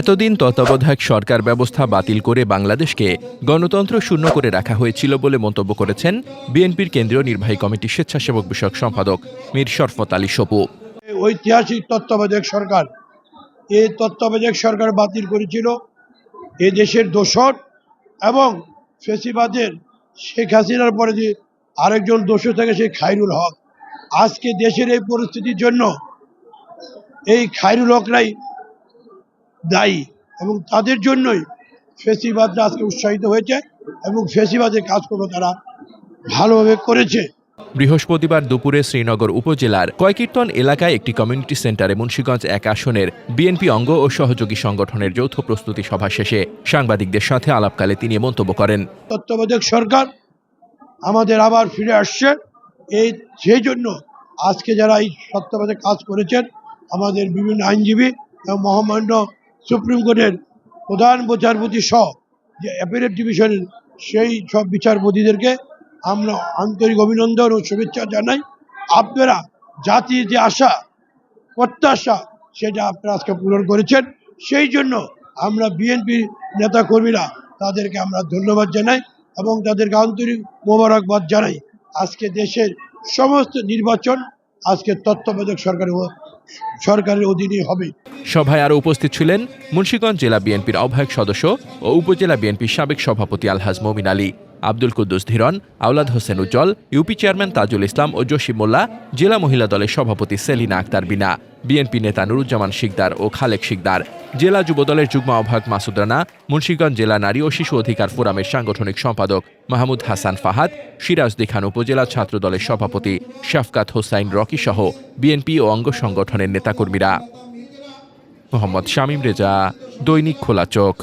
এতদিন তত্ত্বাবধায়ক সরকার ব্যবস্থা বাতিল করে বাংলাদেশকে গণতন্ত্র শূন্য করে রাখা হয়েছিল বলে মন্তব্য করেছেন বিএনপির কেন্দ্রীয় নির্বাহী কমিটির স্বেচ্ছাসেবক বিষয়ক সম্পাদক মীর শরফত আলী সপু। ঐতিহাসিক তত্ত্বাবধায়ক সরকার, এই তত্ত্বাবধায়ক সরকার বাতিল করেছিল এ দেশের দোষর এবং ফেসিবাদের শেখ হাসিনার পরে যে আরেকজন দোষর থাকে সেই খাইরুল হক। আজকে দেশের এই পরিস্থিতির জন্য এই খাইরুল হকরাই দায়ী এবং তাদের জন্যই ফেসিবাদটা আজকে উৎসাহিত হয়েছে এবং ফেসিবাদের কাজকর্ম তারা ভালোভাবে করেছে। বৃহস্পতিবার দুপুরে শ্রীনগর উপজেলার কয়কীর্তন এলাকায় একটি কমিউনিটি সেন্টারে মুন্সীগঞ্জ এক আসনের বিএনপি অঙ্গ ও সহযোগী সংগঠনের যৌথ প্রস্তুতি সভা শেষে সাংবাদিকদের সাথে আলাপকালে তিনি মন্তব্য করেন। তত্ত্বাবধায়ক সরকার আমাদের আবার ফিরে আসছে। এই সেই জন্য আজকে যারা এই তত্ত্বাবধায়ক কাজ করেছেন আমাদের বিভিন্ন আইনজীবী এবং মহামান্য সুপ্রিম কোর্টের প্রধান বিচারপতি সহ যে অ্যাপিলেট ডিভিশনের সেই সব বিচারপতিদেরকে আমরা আন্তরিক অভিনন্দন ও শুভেচ্ছা জানাই। আপনারা জাতির যে আশা, প্রত্যাশা, সেটা আপনারা আজকে পূরণ করেছেন। সেই জন্য আমরা বিএনপি নেতাকর্মীরা তাদেরকে আমরা ধন্যবাদ জানাই এবং তাদেরকে আন্তরিক মোবারকবাদ জানাই। আজকে দেশের সমস্ত নির্বাচন আজকে তত্ত্বাবধায়ক সরকারের সরকারের অধীনে হবে। সভায় আরও উপস্থিত ছিলেন মুন্সীগঞ্জ জেলা বিএনপির আহ্বায়ক সদস্য ও উপজেলা বিএনপির সাবেক সভাপতি আলহাজ মমিন আলী। আব্দুল কুদ্দুস ধীরন, আওলাদ হোসেন উজ্জ্বল, ইউপি চেয়ারম্যান তাজুল ইসলাম ও জসিম মোল্লা, জেলা মহিলা দলের সভাপতি সেলিনা আক্তার বিনা, বিএনপি নেতা নুরুজ্জামান শিকদার ও খালেক শিকদার, জেলা যুবদলের যুগ্ম আহ্বায়ক মাসুদ রানা, মুন্সীগঞ্জ জেলা নারী ও শিশু অধিকার ফোরামের সাংগঠনিক সম্পাদক মাহমুদ হাসান ফাহাদ সিরাজদি খান উপজেলা ছাত্র দলের সভাপতি শাফকাত হোসাইন রকি সহ বিএনপি ও অঙ্গ সংগঠনের নেতাকর্মীরা। মোহাম্মদ শামীম রেজা, দৈনিক খোলা চোখ।